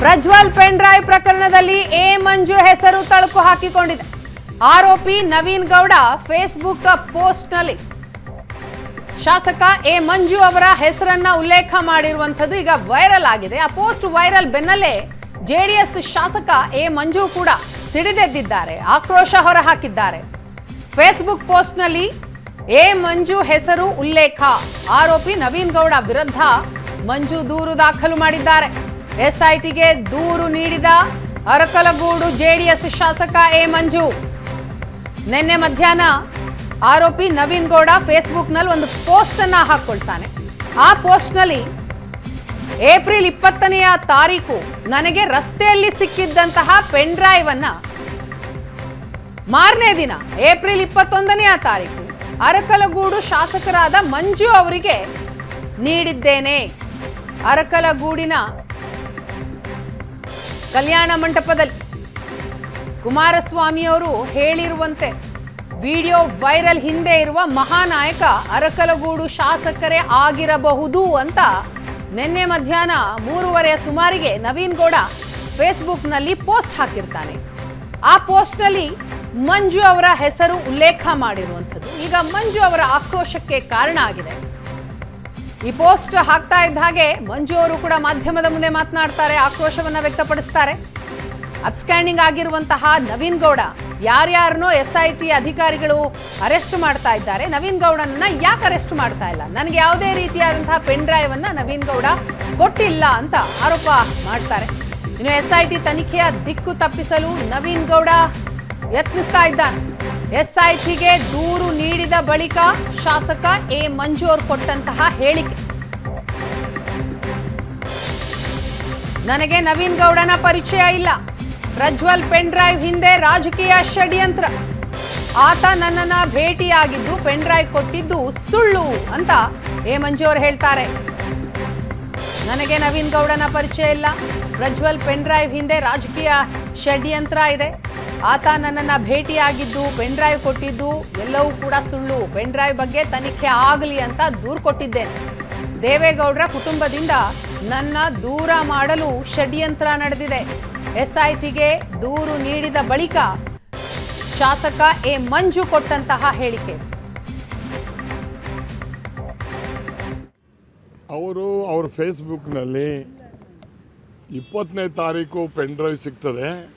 ಪ್ರಜ್ವಲ್ ಪೆಂಡ್ರಾಯ್ ಪ್ರಕರಣದಲ್ಲಿ ಎ ಮಂಜು ಹೆಸರು ತಳುಕು ಹಾಕಿಕೊಂಡಿದೆ. ಆರೋಪಿ ನವೀನ್ ಗೌಡ ಫೇಸ್ಬುಕ್ ಪೋಸ್ಟ್ನಲ್ಲಿ. ಶಾಸಕ ಎ ಮಂಜು ಅವರ ಹೆಸರನ್ನ ಉಲ್ಲೇಖ ಮಾಡಿರುವಂಥದ್ದು ಈಗ ವೈರಲ್ ಆಗಿದೆ. ಆ ಪೋಸ್ಟ್ ವೈರಲ್ ಬೆನ್ನಲ್ಲೇ ಜೆಡಿಎಸ್ ಶಾಸಕ ಎ ಮಂಜು ಕೂಡ ಸಿಡಿದೆದ್ದಿದ್ದಾರೆ, ಆಕ್ರೋಶ ಹೊರಹಾಕಿದ್ದಾರೆ. ಫೇಸ್ಬುಕ್ ಪೋಸ್ಟ್ನಲ್ಲಿ ಎ ಮಂಜು ಹೆಸರು ಉಲ್ಲೇಖ, ಆರೋಪಿ ನವೀನ್ ಗೌಡ ವಿರುದ್ಧ ಮಂಜು ದೂರು ದಾಖಲು ಮಾಡಿದ್ದಾರೆ. ಎಸ್ಐಟಿಗೆ ದೂರು ನೀಡಿದ ಅರಕಲಗೂಡು ಜೆಡಿಎಸ್ ಶಾಸಕ ಎ ಮಂಜು. ನಿನ್ನೆ ಮಧ್ಯಾಹ್ನ ಆರೋಪಿ ನವೀನ್ ಗೌಡ ಫೇಸ್ಬುಕ್ನಲ್ಲಿ ಒಂದು ಪೋಸ್ಟ್ ಅನ್ನ ಹಾಕೊಳ್ತಾನೆ. ಆ ಪೋಸ್ಟ್ನಲ್ಲಿ ಏಪ್ರಿಲ್ ಇಪ್ಪತ್ತನೆಯ ತಾರೀಕು ನನಗೆ ರಸ್ತೆಯಲ್ಲಿ ಸಿಕ್ಕಿದ್ದಂತಹ ಪೆನ್ ಡ್ರೈವ್ ಅನ್ನ ಮಾರನೇ ದಿನ, ಏಪ್ರಿಲ್ ಇಪ್ಪತ್ತೊಂದನೆಯ ತಾರೀಕು, ಅರಕಲಗೂಡು ಶಾಸಕರಾದ ಮಂಜು ಅವರಿಗೆ ನೀಡಿದ್ದೇನೆ. ಅರಕಲಗೂಡಿನ ಕಲ್ಯಾಣ ಮಂಟಪದಲ್ಲಿ ಕುಮಾರಸ್ವಾಮಿಯವರು ಹೇಳಿರುವಂತೆ ವಿಡಿಯೋ ವೈರಲ್ ಹಿಂದೆ ಇರುವ ಮಹಾನಾಯಕ ಅರಕಲಗೂಡು ಶಾಸಕರೇ ಆಗಿರಬಹುದು ಅಂತ ನಿನ್ನೆ ಮಧ್ಯಾಹ್ನ ಮೂರುವರೆಯ ಸುಮಾರಿಗೆ ನವೀನ್ ಗೌಡ ಫೇಸ್ಬುಕ್ನಲ್ಲಿ ಪೋಸ್ಟ್ ಹಾಕಿರ್ತಾನೆ. ಆ ಪೋಸ್ಟ್ನಲ್ಲಿ ಮಂಜು ಅವರ ಹೆಸರು ಉಲ್ಲೇಖ ಮಾಡಿರುವಂಥದ್ದು. ಈಗ ಮಂಜು ಅವರ ಆಕ್ರೋಶಕ್ಕೆ ಕಾರಣ ಆಗಿದೆ. ಈ ಪೋಸ್ಟ್ ಹಾಕ್ತಾ ಇದ್ದ ಹಾಗೆ ಮಂಜು ಅವರು ಕೂಡ ಮಾಧ್ಯಮದ ಮುಂದೆ ಮಾತನಾಡ್ತಾರೆ, ಆಕ್ರೋಶವನ್ನ ವ್ಯಕ್ತಪಡಿಸ್ತಾರೆ. ಅಬ್ಸ್ಕ್ಯಾಂಡಿಂಗ್ ಆಗಿರುವಂತಹ ನವೀನ್ ಗೌಡ ಯಾರ್ಯಾರನ್ನೋ ಎಸ್ ಐ ಟಿ ಅಧಿಕಾರಿಗಳು ಅರೆಸ್ಟ್ ಮಾಡ್ತಾ ಇದ್ದಾರೆ. ನವೀನ್ ಗೌಡನನ್ನ ಯಾಕೆ ಅರೆಸ್ಟ್ ಮಾಡ್ತಾ ಇಲ್ಲ? ನನಗೆ ಯಾವುದೇ ರೀತಿಯಾದಂತಹ ಪೆನ್ ಡ್ರೈವ್ ಅನ್ನ ನವೀನ್ ಗೌಡ ಕೊಟ್ಟಿಲ್ಲ ಅಂತ ಆರೋಪ ಮಾಡ್ತಾರೆ. ಇನ್ನು ಎಸ್ ಐ ಟಿ ತನಿಖೆಯ ದಿಕ್ಕು ತಪ್ಪಿಸಲು ನವೀನ್ ಗೌಡ ಯತ್ನಿಸ್ತಾ ಇದ್ದಾನೆ. ಎಸ್ಐಟಿಗೆ ದೂರು ನೀಡಿದ ಬಳಿಕ ಶಾಸಕ ಎ ಮಂಜು ಅವರು ಕೊಟ್ಟಂತಹ ಹೇಳಿಕೆ. ನನಗೆ ನವೀನ್ ಗೌಡನ ಪರಿಚಯ ಇಲ್ಲ. ಪ್ರಜ್ವಲ್ ಪೆನ್ ಡ್ರೈವ್ ಹಿಂದೆ ರಾಜಕೀಯ ಷಡ್ಯಂತ್ರ. ಆತ ನನ್ನನ್ನ ಭೇಟಿಯಾಗಿದ್ದು ಪೆನ್ ಡ್ರೈವ್ ಕೊಟ್ಟಿದ್ದು ಸುಳ್ಳು ಅಂತ ಎ ಮಂಜು ಅವರು ಹೇಳ್ತಾರೆ. ನನಗೆ ನವೀನ್ ಗೌಡನ ಪರಿಚಯ ಇಲ್ಲ. ಪ್ರಜ್ವಲ್ ಪೆನ್ ಡ್ರೈವ್ ಹಿಂದೆ ರಾಜಕೀಯ ಷಡ್ಯಂತ್ರ ಇದೆ. ಆತ ನನ್ನನ್ನ ಭೇಟಿಯಾಗಿದ್ದು ಪೆನ್ ಡ್ರೈವ್ ಕೊಟ್ಟಿದ್ದು, ಎಲ್ಲವೂ ಕೂಡ ಸುಳ್ಳು. ಪೆನ್ ಡ್ರೈವ್ ಬಗ್ಗೆ ತನಿಖೆ ಆಗಲಿ ಅಂತ ದೂರು ಕೊಟ್ಟಿದ್ದೇನೆ. ದೇವೇಗೌಡರ ಕುಟುಂಬದಿಂದ ನನ್ನ ದೂರ ಮಾಡಲು ಷಡ್ಯಂತ್ರ ನಡೆದಿದೆ. ಎಸ್ಐಟಿಗೆ ದೂರು ನೀಡಿದ ಬಳಿಕ ಶಾಸಕ ಎ. ಮಂಜು ಕೊಟ್ಟಂತಹ ಹೇಳಿಕೆ. ಅವರು ಅವ್ರ ಫೇಸ್ಬುಕ್ನಲ್ಲಿ ಇಪ್ಪತ್ತನೇ ತಾರೀಕು ಪೆನ್ ಡ್ರೈವ್ ಸಿಗ್ತದೆ.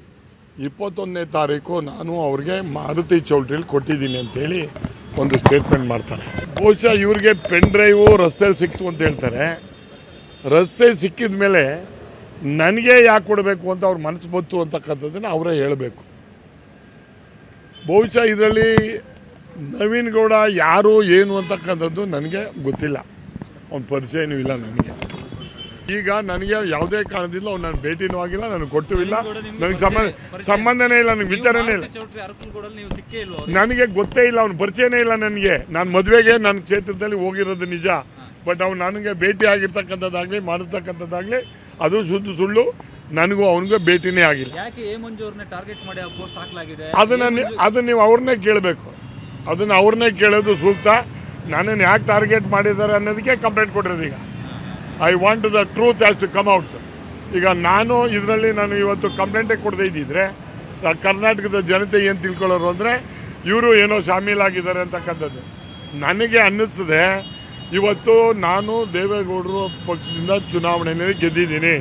ಇಪ್ಪತ್ತೊಂದನೇ ತಾರೀಕು ನಾನು ಅವ್ರಿಗೆ ಮಾರುತಿ ಚೌಲ್ಟ್ರಿಲಿ ಕೊಟ್ಟಿದ್ದೀನಿ ಅಂತೇಳಿ ಒಂದು ಸ್ಟೇಟ್ಮೆಂಟ್ ಮಾಡ್ತಾರೆ. ಬಹುಶಃ ಇವ್ರಿಗೆ ಪೆನ್ ಡ್ರೈವು ರಸ್ತೆಯಲ್ಲಿ ಸಿಕ್ತು ಅಂತ ಹೇಳ್ತಾರೆ. ರಸ್ತೆ ಸಿಕ್ಕಿದ ಮೇಲೆ ನನಗೆ ಯಾಕೆ ಕೊಡಬೇಕು ಅಂತ ಅವ್ರ ಮನಸ್ಸು ಬಂತು ಅಂತಕ್ಕಂಥದ್ದನ್ನು ಅವರೇ ಹೇಳಬೇಕು. ಬಹುಶಃ ಇದರಲ್ಲಿ ನವೀನ್ ಗೌಡ ಯಾರು, ಏನು ಅಂತಕ್ಕಂಥದ್ದು ನನಗೆ ಗೊತ್ತಿಲ್ಲ. ಅವ್ನ ಪರಿಚಯನೂ ಇಲ್ಲ ನನಗೆ. ಈಗ ನನಗೆ ಯಾವುದೇ ಕಾರಣದಿಂದ ಅವ್ನು ನಾನು ಭೇಟಿನೂ ಆಗಿಲ್ಲ ನನಗೆ ಕೊಟ್ಟು ಇಲ್ಲ. ನನಗೆ ಸಂಬಂಧ ಸಂಬಂಧನೇ ಇಲ್ಲ ನನಗೆ ವಿಚಾರನೇ ಇಲ್ಲ. ನನಗೆ ಗೊತ್ತೇ ಇಲ್ಲ ಅವ್ನು ಪರಿಚಯನೇ ಇಲ್ಲ ನನಗೆ. ನಾನು ಮದುವೆಗೆ ನನ್ನ ಕ್ಷೇತ್ರದಲ್ಲಿ ಹೋಗಿರೋದು ನಿಜ. ಬಟ್ ಅವ್ನು ನನಗೆ ಭೇಟಿ ಆಗಿರ್ತಕ್ಕಂಥದ್ದಾಗಲಿ ಮಾಡಿರ್ತಕ್ಕಂಥದ್ದಾಗಲಿ ಅದು ಸುದ್ದು ಸುಳ್ಳು. ನನಗೂ ಅವನಿಗೂ ಭೇಟಿನೇ ಆಗಿಲ್ಲ. ಅದನ್ನ ಅದನ್ನ ನೀವು ಅವ್ರನ್ನೇ ಕೇಳಬೇಕು. ಅದನ್ನ ಅವ್ರನ್ನೇ ಕೇಳೋದು ಸೂಕ್ತ. ನನ್ನನ್ನು ಯಾಕೆ ಟಾರ್ಗೆಟ್ ಮಾಡಿದ್ದಾರೆ ಅನ್ನೋದಕ್ಕೆ ಕಂಪ್ಲೇಂಟ್ ಕೊಟ್ಟಿರೋದು ಈಗ. I want the truth has to come out ಈಗ ನಾನು ಇದರಲ್ಲಿ ನಾನು ಇವತ್ತು ಕಂಪ್ಲೇಂಟೇ ಕೊಡದೇ ಇದ್ದಿದ್ರೆ ಕರ್ನಾಟಕದ ಜನತೆ ಏನು ತಿಳ್ಕೊಳ್ಳೋರು ಅಂದರೆ, ಇವರು ಏನೋ ಶಾಮೀಲಾಗಿದ್ದಾರೆ ಅಂತಕ್ಕಂಥದ್ದು. ನನಗೆ ಅನ್ನಿಸ್ತದೆ, ಇವತ್ತು ನಾನು ದೇವೇಗೌಡರು ಪಕ್ಷದಿಂದ ಚುನಾವಣೆಯಲ್ಲಿ ಗೆದ್ದಿದ್ದೀನಿ.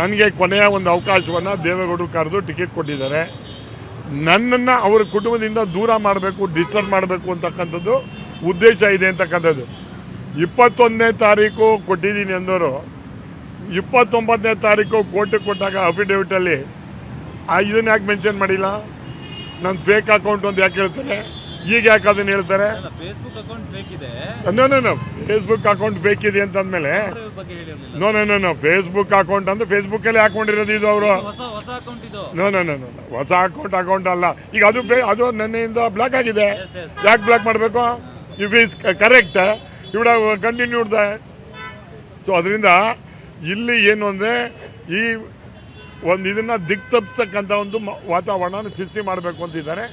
ನನಗೆ ಕೊನೆಯ ಒಂದು ಅವಕಾಶವನ್ನು ದೇವೇಗೌಡರು ಕರೆದು ಟಿಕೆಟ್ ಕೊಟ್ಟಿದ್ದಾರೆ. ನನ್ನನ್ನು ಅವರ ಕುಟುಂಬದಿಂದ ದೂರ ಮಾಡಬೇಕು ಡಿಸ್ಟರ್ಬ್ ಮಾಡಬೇಕು ಅಂತಕ್ಕಂಥದ್ದು ಉದ್ದೇಶ ಇದೆ ಅಂತಕ್ಕಂಥದ್ದು. ಇಪ್ಪತ್ತೊಂದನೇ ತಾರೀಕು ಕೊಟ್ಟಿದ್ದೀನಿ ಅಂದರು ಇಪ್ಪತ್ತೊಂಬತ್ತನೇ ತಾರೀಕು ಕೋರ್ಟಿಗೆ ಕೊಟ್ಟಾಗ ಅಫಿಡೇವಿಟಲ್ಲಿ ಆ ಇದನ್ನ ಯಾಕೆ ಮೆನ್ಷನ್ ಮಾಡಿಲ್ಲ? ನನ್ನ ಫೇಕ್ ಅಕೌಂಟ್ ಅಂತ ಯಾಕೆ ಹೇಳ್ತಾರೆ? ಈಗ ಯಾಕೆ ಅದನ್ನು ಹೇಳ್ತಾರೆ? Facebook account no Facebook account ಬೇಕಿದೆ ಇದೆ ಹೇಳಿರ್ಲಿಲ್ಲ? No no no no Facebook account ಅಂದ್ರೆ ಫೇಸ್ಬುಕ್ಕಲ್ಲಿ ಹಾಕೊಂಡಿರೋದು ಇದು ಅವರು? ನೋ ನೋ ನೋ ಹೊಸ ಅಕೌಂಟ್ ಅಕೌಂಟ್ ಅಲ್ಲ. ಈಗ ಅದು ಅದು ನನ್ನೆಯಿಂದ ಬ್ಲಾಕ್ ಆಗಿದೆ. ಯಾಕೆ ಬ್ಲಾಕ್ ಮಾಡಬೇಕು? ಇಫ್ ಈಸ್ ಕರೆಕ್ಟ್ ಇವುಡ ಕಂಟಿನ್ಯೂಡ್ ದ ಸೊ ಅದರಿಂದ ಇಲ್ಲಿ ಏನು ಅಂದರೆ ಈ ಒಂದು ಇದನ್ನು ದಿಕ್ ತಪ್ಪಿಸ್ತಕ್ಕಂಥ ಒಂದು ವಾತಾವರಣನ ಸೃಷ್ಟಿ ಮಾಡಬೇಕು ಅಂತಿದ್ದಾರೆ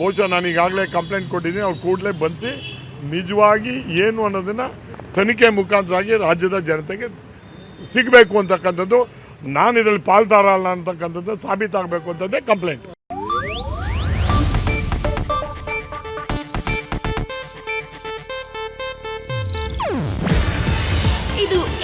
ಬಹುಶಃ ನಾನು ಈಗಾಗಲೇ ಕಂಪ್ಲೇಂಟ್ ಕೊಟ್ಟಿದ್ದೀನಿ. ಅವ್ರು ಕೂಡಲೇ ಬಂದು ನಿಜವಾಗಿ ಏನು ಅನ್ನೋದನ್ನು ತನಿಖೆ ಮುಖಾಂತರವಾಗಿ ರಾಜ್ಯದ ಜನತೆಗೆ ಸಿಗಬೇಕು ಅಂತಕ್ಕಂಥದ್ದು. ನಾನು ಇದರಲ್ಲಿ ಪಾಲ್ದಾರ ಅಲ್ಲ ಅಂತಕ್ಕಂಥದ್ದು ಸಾಬೀತಾಗಬೇಕು ಅಂತದ್ದೇ ಕಂಪ್ಲೇಂಟ್